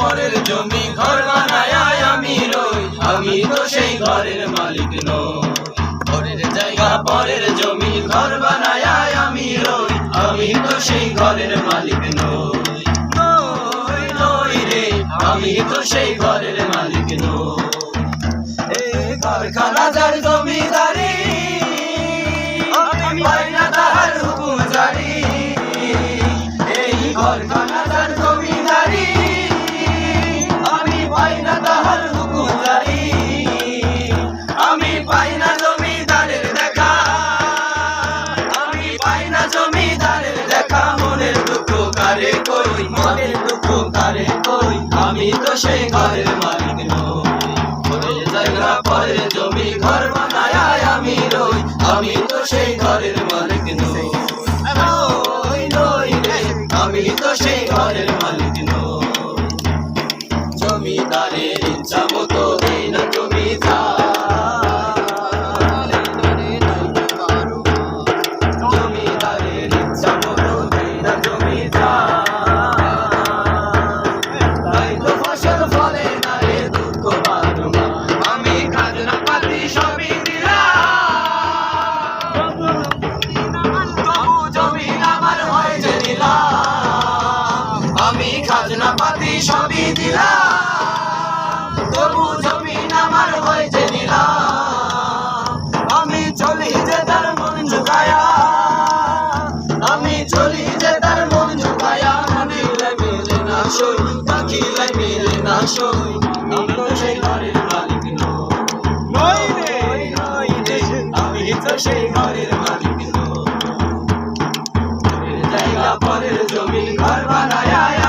পরের জমি ঘর বানায় আমি রই আমি তো সেই ঘরের মালিক নই। ঘরের জায়গা পরের জমি ঘর বানায় আমি রই আমি তো সেই ঘরের মালিক নই। নই রে, আমি তো সেই ঘরের মালিক নই। এই কারখানা যার জমিদারি কই মনের দুঃখ কই আমি তো সেই ঘরের মালিক নই। জায়গা পরে জমি ঘর বানায় আমি রই আমি তো সেই ঘরের মালিক নই। নই, নই আমি তো সেই ঘরের মালিক নই। জমিদারের ইচ্ছা আমি খাজনা পাতি সবই দিলাম। তবু জমি আমার হয় যে দিলাম আমি চলি যে তার মন ঝুঁকায়া। আমি চলি যে তার মন ঝুঁকায়া। মিলে মিলে না সই পাখিলে মিলে না সই। সেই ঘরের মালিক নই। নই নই আমি তো সেই ঘরের মালিক। নই